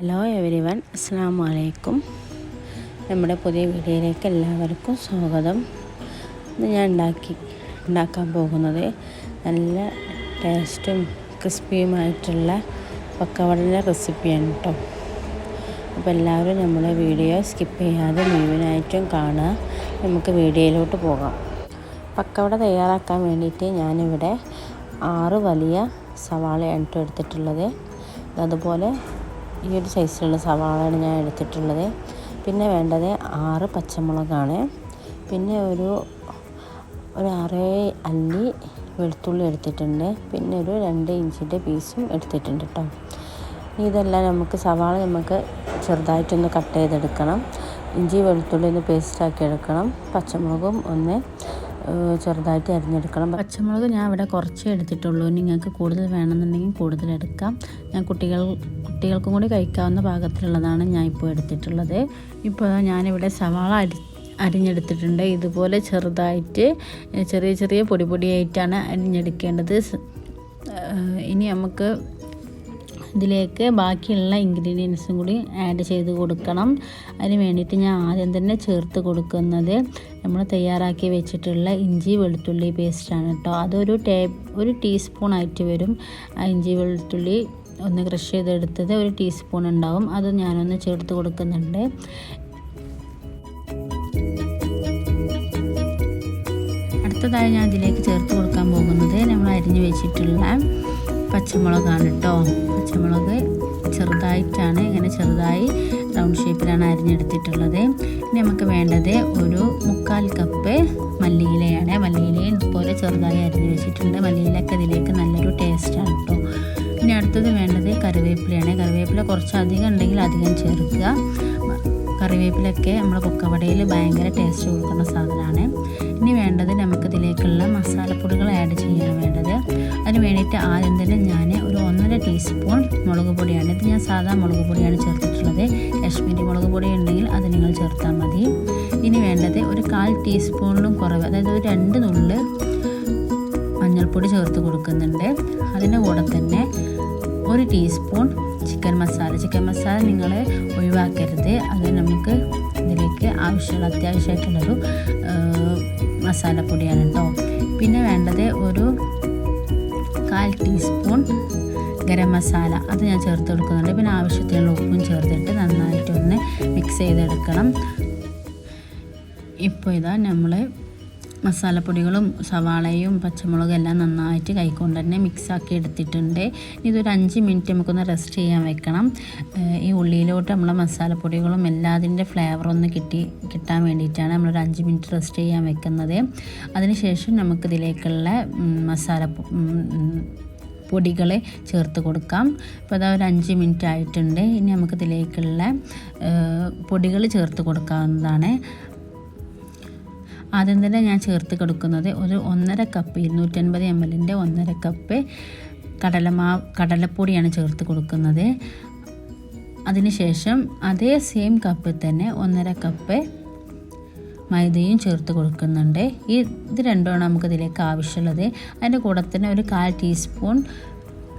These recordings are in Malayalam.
ഹലോ എവരി വൺ അസ്സാം വലൈക്കും നമ്മുടെ പുതിയ വീഡിയോയിലേക്ക് എല്ലാവർക്കും സ്വാഗതം. ഇന്ന് ഞാൻ ഉണ്ടാക്കി ഉണ്ടാക്കാൻ പോകുന്നത് നല്ല ടേസ്റ്റും ക്രിസ്പിയുമായിട്ടുള്ള പക്കവടന്റെ റെസിപ്പിയാണ് കേട്ടോ അപ്പോൾ എല്ലാവരും നമ്മുടെ വീഡിയോ സ്കിപ്പ് ചെയ്യാതെ മുഴുവനായിട്ടും കാണുക. നമുക്ക് വീഡിയോയിലോട്ട് പോകാം. പക്കവട തയ്യാറാക്കാൻ വേണ്ടിയിട്ട് ഞാനിവിടെ ആറ് വലിയ സവാളയാണ് എടുത്തിട്ടുള്ളത്. അതുപോലെ ഈ ഒരു സൈസിലുള്ള സവാളയാണ് ഞാൻ എടുത്തിട്ടുള്ളത്. പിന്നെ വേണ്ടത് ആറ് പച്ചമുളകാണ്. പിന്നെ ഒരു ഒരു ആറ് അല്ലി വെളുത്തുള്ളി എടുത്തിട്ടുണ്ട്. പിന്നെ ഒരു രണ്ട് ഇഞ്ചിന്റെ പീസും എടുത്തിട്ടുണ്ട് കേട്ടോ ഇതെല്ലാം നമുക്ക് സവാള നമുക്ക് ചെറുതായിട്ടൊന്ന് കട്ട് ചെയ്തെടുക്കണം. ഇഞ്ചി വെളുത്തുള്ളി ഒന്ന് പേസ്റ്റാക്കി എടുക്കണം. പച്ചമുളകും ഒന്ന് ചെറുതായിട്ട് അരിഞ്ഞെടുക്കണം. പച്ചമുളക് ഞാൻ ഇവിടെ കുറച്ചേ എടുത്തിട്ടുള്ളൂ. നിങ്ങൾക്ക് കൂടുതൽ വേണമെന്നുണ്ടെങ്കിൽ കൂടുതൽ എടുക്കാം. ഞാൻ കുട്ടികൾ കുട്ടികൾക്കും കൂടി കഴിക്കാവുന്ന പാകത്തിലുള്ളതാണ് ഞാൻ ഇപ്പോൾ എടുത്തിട്ടുള്ളത്. ഇപ്പോൾ ഞാനിവിടെ സവാള അരി അരിഞ്ഞെടുത്തിട്ടുണ്ട്. ഇതുപോലെ ചെറുതായിട്ട് ചെറിയ ചെറിയ പൊടി പൊടിയായിട്ടാണ് അരിഞ്ഞെടുക്കേണ്ടത്. ഇനി നമുക്ക് ഇതിലേക്ക് ബാക്കിയുള്ള ഇൻഗ്രീഡിയൻസും കൂടി ആഡ് ചെയ്ത് കൊടുക്കണം. അതിന് വേണ്ടിയിട്ട് ഞാൻ ആദ്യം തന്നെ ചേർത്ത് കൊടുക്കുന്നത് നമ്മൾ തയ്യാറാക്കി വെച്ചിട്ടുള്ള ഇഞ്ചി വെളുത്തുള്ളി പേസ്റ്റാണ് കേട്ടോ. അതൊരു ടേ ഒരു ടീസ്പൂൺ ആയിട്ട് വരും. ആ ഇഞ്ചി വെളുത്തുള്ളി ഒന്ന് ക്രഷ് ചെയ്തെടുത്തത് ഒരു ടീസ്പൂൺ ഉണ്ടാവും. അത് ഞാനൊന്ന് ചേർത്ത് കൊടുക്കുന്നുണ്ട്. അടുത്തതായി ഞാൻ ഇതിലേക്ക് ചേർത്ത് കൊടുക്കാൻ പോകുന്നത് നമ്മൾ അരിഞ്ഞു വെച്ചിട്ടുള്ള പച്ചമുളകാണ് കേട്ടോ. പച്ചമുളക് ചെറുതായിട്ടാണ് ഇങ്ങനെ ചെറുതായി റൗണ്ട് ഷേപ്പിലാണ് അരിഞ്ഞെടുത്തിട്ടുള്ളത് ഇനി നമുക്ക് വേണ്ടത് ഒരു മുക്കാൽ കപ്പ് മല്ലിയിലയാണ്. മല്ലിയിലയും ഇതുപോലെ ചെറുതായി അരിഞ്ഞ് വെച്ചിട്ടുണ്ട്. മല്ലിയിലൊക്കെ ഇതിലേക്ക് നല്ലൊരു ടേസ്റ്റാണ് കേട്ടോ ഇനി അടുത്തത് വേണ്ടത് കറിവേപ്പിലയാണ്. കറിവേപ്പില കുറച്ച് അധികം ഉണ്ടെങ്കിൽ അധികം ചേർക്കുക. കറിവേപ്പിലൊക്കെ നമ്മൾ കൊക്കവടയിൽ ഭയങ്കര ടേസ്റ്റ് കൊടുക്കുന്ന സാധനമാണ് ഇനി വേണ്ടത് നമുക്ക് നമുക്കിതിലേക്കുള്ള മസാലപ്പൊടികൾ ആഡ് ചെയ്യാൻ വേണ്ടത്. അതിന് വേണ്ടിയിട്ട് ആദ്യം തന്നെ ഞാൻ ഒരു ഒന്നര ടീസ്പൂൺ മുളക് പൊടിയാണ്. ഇത് ഞാൻ സാധാ മുളക് പൊടിയാണ് ചേർത്തിട്ടുള്ളത്. കശ്മീരി മുളക് പൊടി ഉണ്ടെങ്കിൽ അത് നിങ്ങൾ ചേർത്താൽ മതി. ഇനി വേണ്ടത് ഒരു കാൽ ടീസ്പൂണിലും കുറവ് അതായത് ഒരു രണ്ട് നുള്ള് മഞ്ഞൾപ്പൊടി ചേർത്ത് കൊടുക്കുന്നുണ്ട്. അതിന്റെ കൂടെ തന്നെ ഒരു teaspoon chicken masala. Chicken masala നിങ്ങൾ ഒഴിവാക്കരുത്. അത് നമുക്ക് ഇതിലേക്ക് ആവശ്യമുള്ള അത്യാവശ്യമായിട്ടുള്ളൊരു മസാലപ്പൊടിയാണ് കേട്ടോ പിന്നെ വേണ്ടത് ഒരു കാൽ ടീസ്പൂൺ ഗരം മസാല. അത് ഞാൻ ചേർത്ത് കൊടുക്കുന്നുണ്ട്. പിന്നെ ആവശ്യത്തിനുള്ള ഉപ്പും ചേർത്തിട്ട് നന്നായിട്ടൊന്ന് മിക്സ് ചെയ്തെടുക്കണം. ഇപ്പോൾ ഇതാ നമ്മൾ മസാലപ്പൊടികളും സവാളയും പച്ചമുളകും എല്ലാം നന്നായിട്ട് കൈക്കൊണ്ട് തന്നെ മിക്സാക്കി എടുത്തിട്ടുണ്ട്. ഇതൊരു അഞ്ച് മിനിറ്റ് നമുക്കൊന്ന് റെസ്റ്റ് ചെയ്യാൻ വെക്കണം. ഈ ഉള്ളിയിലോട്ട് നമ്മൾ മസാലപ്പൊടികളും എല്ലാതിന്റെ ഫ്ലേവറൊന്ന് കിട്ടി കിട്ടാൻ വേണ്ടിയിട്ടാണ് നമ്മളൊരു അഞ്ച് മിനിറ്റ് റെസ്റ്റ് ചെയ്യാൻ വെക്കുന്നത്. അതിനുശേഷം നമുക്കിതിലേക്കുള്ള മസാല പൊടികളെ ചേർത്ത് കൊടുക്കാം. അപ്പോൾ അതാ ഒരു അഞ്ച് മിനിറ്റ് ആയിട്ടുണ്ട്. ഇനി നമുക്കിതിലേക്കുള്ള പൊടികൾ ചേർത്ത് കൊടുക്കാവുന്നതാണ്. ആദ്യം തന്നെ ഞാൻ ചേർത്ത് കൊടുക്കുന്നത് ഒരു ഒന്നര കപ്പ് ഇരുന്നൂറ്റൻപത് എം എല്ലിന്റെ ഒന്നര കപ്പ് കടലമാവ് കടലപ്പൊടിയാണ് ചേർത്ത് കൊടുക്കുന്നത്. അതിനുശേഷം അതേ സെയിം കപ്പിൽ തന്നെ ഒന്നര കപ്പ് മൈദയും ചേർത്ത് കൊടുക്കുന്നുണ്ട്. ഇത് രണ്ടുമാണ് നമുക്ക് ഇതിലേക്ക് ആവശ്യമുള്ളത്. അതിന്റെ കൂടെ തന്നെ ഒരു കാൽ ടീസ്പൂൺ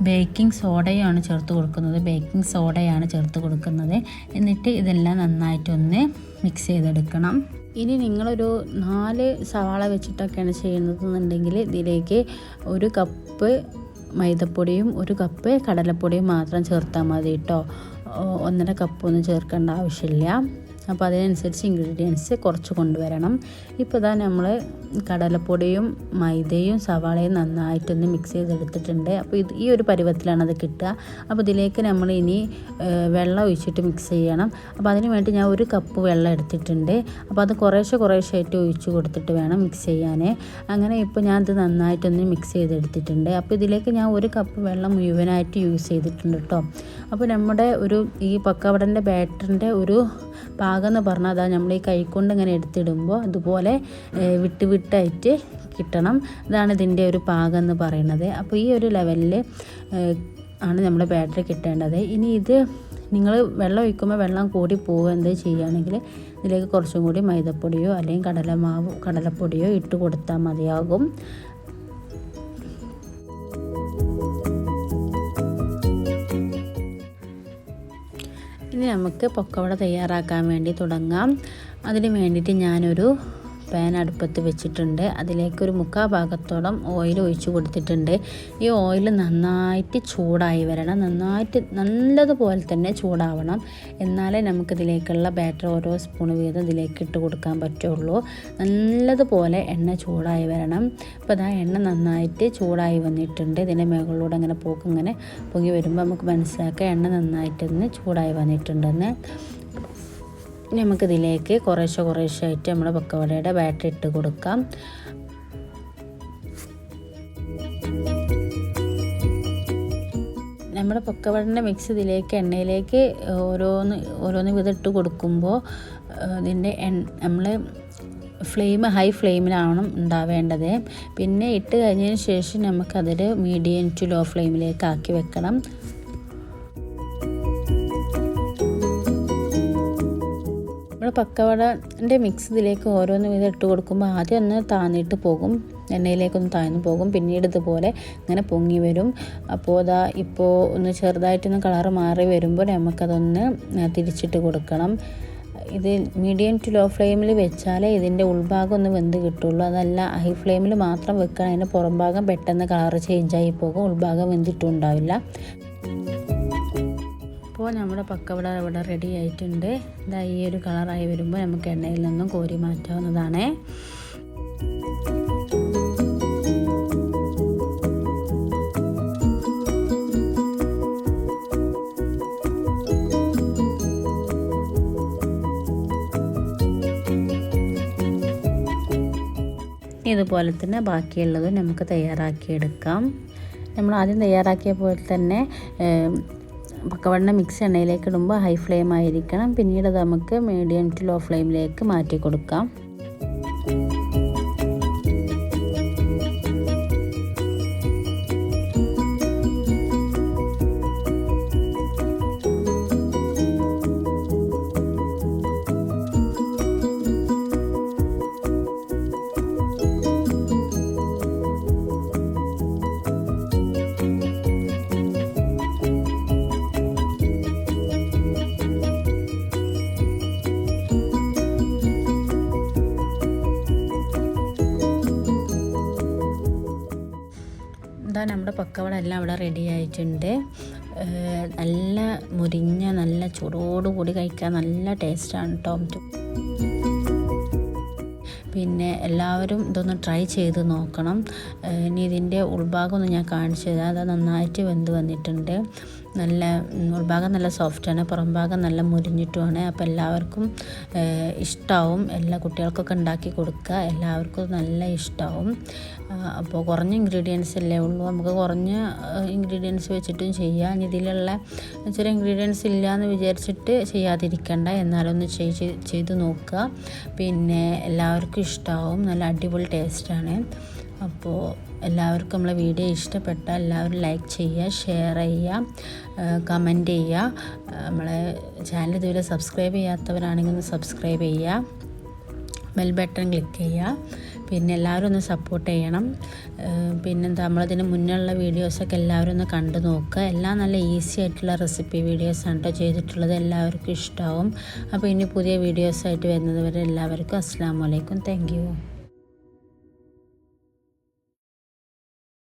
ബേക്കിംഗ് സോഡയാണ് ചേർത്ത് കൊടുക്കുന്നത്. ബേക്കിംഗ് സോഡയാണ് ചേർത്ത് കൊടുക്കുന്നത്. എന്നിട്ട് ഇതെല്ലാം നന്നായിട്ടൊന്ന് മിക്സ് ചെയ്തെടുക്കണം. ഇനി നിങ്ങളൊരു നാല് സവാള വെച്ചിട്ടൊക്കെയാണ് ചെയ്യുന്നതെന്നുണ്ടെങ്കിൽ ഇതിലേക്ക് ഒരു കപ്പ് മൈദപ്പൊടിയും ഒരു കപ്പ് കടലപ്പൊടിയും മാത്രം ചേർത്താൽ മതി കേട്ടോ ഒന്നര കപ്പൊന്നും ചേർക്കേണ്ട ആവശ്യമില്ല. അപ്പോൾ അതിനനുസരിച്ച് ഇൻഗ്രീഡിയൻസ് കുറച്ച് കൊണ്ടുവരണം. ഇപ്പോൾ ഇതാ നമ്മൾ കടലപ്പൊടിയും മൈദയും സവാളയും നന്നായിട്ടൊന്ന് മിക്സ് ചെയ്തെടുത്തിട്ടുണ്ട്. അപ്പോൾ ഇത് ഈ ഒരു പരുവത്തിലാണ് അത് കിട്ടുക. അപ്പോൾ ഇതിലേക്ക് നമ്മൾ ഇനി വെള്ളം ഒഴിച്ചിട്ട് മിക്സ് ചെയ്യണം. അപ്പോൾ അതിന് വേണ്ടി ഞാൻ ഒരു കപ്പ് വെള്ളം എടുത്തിട്ടുണ്ട്. അപ്പോൾ അത് കുറേശ്ശെ കുറേശ്ശെ ആയിട്ട് ഒഴിച്ച് കൊടുത്തിട്ട് വേണം മിക്സ് ചെയ്യാൻ അങ്ങനെ ഇപ്പോൾ ഞാൻ ഇത് നന്നായിട്ടൊന്ന് മിക്സ് ചെയ്തെടുത്തിട്ടുണ്ട്. അപ്പോൾ ഇതിലേക്ക് ഞാൻ ഒരു കപ്പ് വെള്ളം മുഴുവനായിട്ട് യൂസ് ചെയ്തിട്ടുണ്ട് കേട്ടോ അപ്പോൾ നമ്മുടെ ഒരു ഈ പക്കവടന്റെ ബാറ്ററിന്റെ ഒരു പാകം എന്ന് പറഞ്ഞാൽ അതാ നമ്മൾ ഈ കൈക്കൊണ്ട് ഇങ്ങനെ എടുത്തിടുമ്പോൾ അതുപോലെ വിട്ട് വിട്ടായിട്ട് കിട്ടണം. ഇതാണ് ഇതിന്റെ ഒരു പാകം എന്ന് പറയുന്നത് അപ്പോൾ ഈ ഒരു ലെവലിൽ ആണ് നമ്മുടെ ബാറ്ററി കിട്ടേണ്ടത്. ഇനി ഇത് നിങ്ങൾ വെള്ളം ഒഴിക്കുമ്പോൾ വെള്ളം കൂടി പോവുക എന്ത് ചെയ്യുകയാണെങ്കിൽ ഇതിലേക്ക് കുറച്ചും കൂടി മൈദപ്പൊടിയോ അല്ലെങ്കിൽ കടലമാവ് കടലപ്പൊടിയോ ഇട്ട് കൊടുത്താൽ മതിയാകും. ഇനി നമുക്ക് പൊക്കവട തയ്യാറാക്കാൻ വേണ്ടി തുടങ്ങാം. അതിന് വേണ്ടിയിട്ട് ഞാനൊരു പാൻ അടുപ്പത്ത് വെച്ചിട്ടുണ്ട്. അതിലേക്ക് ഒരു മുക്കാ ഭാഗത്തോളം ഓയിൽ ഒഴിച്ചു കൊടുത്തിട്ടുണ്ട്. ഈ ഓയിൽ നന്നായിട്ട് ചൂടായി വരണം. നന്നായിട്ട് നല്ലതുപോലെ തന്നെ ചൂടാവണം. എന്നാലേ നമുക്കിതിലേക്കുള്ള ബാറ്റർ ഓരോ സ്പൂൺ വീതം ഇതിലേക്ക് ഇട്ട് കൊടുക്കാൻ പറ്റുള്ളൂ. നല്ലതുപോലെ എണ്ണ ചൂടായി വരണം. അപ്പോൾ അതാ എണ്ണ നന്നായിട്ട് ചൂടായി വന്നിട്ടുണ്ട്. ഇതിന്റെ മുകളിലൂടെ അങ്ങനെ പോക്ക് ഇങ്ങനെ പൊങ്ങി വരുമ്പോൾ നമുക്ക് മനസ്സിലാക്കാം എണ്ണ നന്നായിട്ടൊന്ന് ചൂടായി വന്നിട്ടുണ്ടെന്ന്. ഇനി നമുക്കിതിലേക്ക് കുറേശ്ശെ കുറേശ്ശെ ആയിട്ട് നമ്മുടെ പക്കവടയുടെ ബാറ്റർ ഇട്ട് കൊടുക്കാം. നമ്മുടെ പക്കവടന്റെ മിക്സ് ഇതിലേക്ക് എണ്ണയിലേക്ക് ഓരോന്ന് ഓരോന്ന് വിധം ഇട്ട് കൊടുക്കുമ്പോൾ ഇതിന്റെ നമ്മൾ ഫ്ലെയിം ഹൈ ഫ്ലെയിമിലാണ് ഉണ്ടാവേണ്ടത്. പിന്നെ ഇട്ട് കഴിഞ്ഞതിന് ശേഷം നമുക്കതൊരു മീഡിയം ടു ലോ ഫ്ലെയിമിലേക്ക് ആക്കി വെക്കണം. പക്കവടന്റെ മിക്സ് ഇതിലേക്ക് ഓരോന്ന് വീതം ഇട്ട് കൊടുക്കുമ്പോൾ ആദ്യം ഒന്ന് താന്നിട്ട് പോകും. എണ്ണയിലേക്കൊന്ന് താഴ്ന്നു പോകും. പിന്നീട് ഇതുപോലെ ഇങ്ങനെ പൊങ്ങി വരും. അപ്പോൾ അതാ ഇപ്പോൾ ഒന്ന് ചെറുതായിട്ടൊന്ന് കളർ മാറി വരുമ്പോൾ നമുക്കതൊന്ന് തിരിച്ചിട്ട് കൊടുക്കണം. ഇത് മീഡിയം ടു ലോ ഫ്ലെയിമിൽ വെച്ചാലേ ഇതിന്റെ ഉൾഭാഗം ഒന്ന് വെന്ത് കിട്ടുള്ളൂ. അതല്ല ഹൈ ഫ്ലെയിമിൽ മാത്രം വെക്കണം. അതിന്റെ പുറം ഭാഗം പെട്ടെന്ന് കളറ് ചേഞ്ചായി പോകും. ഉൾഭാഗം വെന്തിട്ടും ഉണ്ടാവില്ല അപ്പോൾ നമ്മുടെ പക്കവട ഇവിടെ റെഡി ആയിട്ടുണ്ട്. ഇതാ ഈ ഒരു കളറായി വരുമ്പോൾ നമുക്ക് എണ്ണയിൽ നിന്നും കോരി മാറ്റാവുന്നതാണ്. ഇതുപോലെ തന്നെ ബാക്കിയുള്ളതും നമുക്ക് തയ്യാറാക്കിയെടുക്കാം. നമ്മൾ ആദ്യം തയ്യാറാക്കിയ പോലെ തന്നെ പക്കവണ്ണ മിക്സ് എണ്ണയിലേക്ക് ഇടുമ്പോൾ ഹൈ ഫ്ലെയിം ആയിരിക്കണം. പിന്നീട് നമുക്ക് മീഡിയം ടു ലോ ഫ്ലെയിമിലേക്ക് മാറ്റി കൊടുക്കാം ഇതാ നമ്മുടെ പക്കവട എല്ലാം അവിടെ റെഡി ആയിട്ടുണ്ട്. നല്ല മുരിഞ്ഞ നല്ല ചൂടോടുകൂടി കഴിക്കാൻ നല്ല ടേസ്റ്റാണ് കേട്ടോ പിന്നെ എല്ലാവരും ഇതൊന്ന് ട്രൈ ചെയ്ത് നോക്കണം. ഇനി ഇതിന്റെ ഉൾഭാഗമൊന്നും ഞാൻ കാണിച്ചു തരാം. അത് നന്നായിട്ട് വെന്ത് വന്നിട്ടുണ്ട്. നല്ല ഉൾഭാഗം നല്ല സോഫ്റ്റാണ് പുറം ഭാഗം നല്ല മുരിഞ്ഞിട്ടുമാണ്. അപ്പോൾ എല്ലാവർക്കും ഇഷ്ടമാവും എല്ലാ കുട്ടികൾക്കൊക്കെ ഉണ്ടാക്കി കൊടുക്കുക. എല്ലാവർക്കും നല്ല ഇഷ്ടമാവും അപ്പോൾ കുറഞ്ഞ ഇൻഗ്രീഡിയൻസ് അല്ലേ ഉള്ളൂ. നമുക്ക് കുറഞ്ഞ ഇൻഗ്രീഡിയൻസ് വെച്ചിട്ടും ചെയ്യാം. ഇനി ഇതിലുള്ള ചില ഇൻഗ്രീഡിയൻസ് ഇല്ല എന്ന് വിചാരിച്ചിട്ട് ചെയ്യാതിരിക്കണ്ട. എന്നാലൊന്ന് ചെയ്ത് ചെയ്ത് നോക്കുക. പിന്നെ എല്ലാവർക്കും ഇഷ്ടമാവും നല്ല അടിപൊളി ടേസ്റ്റാണ് അപ്പോൾ എല്ലാവർക്കും നമ്മളെ വീഡിയോ ഇഷ്ടപ്പെട്ടാൽ എല്ലാവരും ലൈക്ക് ചെയ്യുക ഷെയർ ചെയ്യുക കമന്റ് ചെയ്യുക. നമ്മളെ ചാനൽ ഇതുവരെ സബ്സ്ക്രൈബ് ചെയ്യാത്തവരാണെങ്കിൽ ഒന്ന് സബ്സ്ക്രൈബ് ചെയ്യുക. ബെൽ ബട്ടൺ ക്ലിക്ക് ചെയ്യുക. പിന്നെ എല്ലാവരും ഒന്ന് സപ്പോർട്ട് ചെയ്യണം. പിന്നെന്താ നമ്മളതിന് മുന്നുള്ള വീഡിയോസൊക്കെ എല്ലാവരും ഒന്ന് കണ്ടു നോക്കുക. എല്ലാം നല്ല ഈസി ആയിട്ടുള്ള റെസിപ്പി വീഡിയോസാണ് കേട്ടോ ചെയ്തിട്ടുള്ളത്. എല്ലാവർക്കും ഇഷ്ടമാവും അപ്പോൾ ഇനി പുതിയ വീഡിയോസായിട്ട് വരുന്നത് വരെ എല്ലാവർക്കും അസ്സാം വലൈക്കും താങ്ക്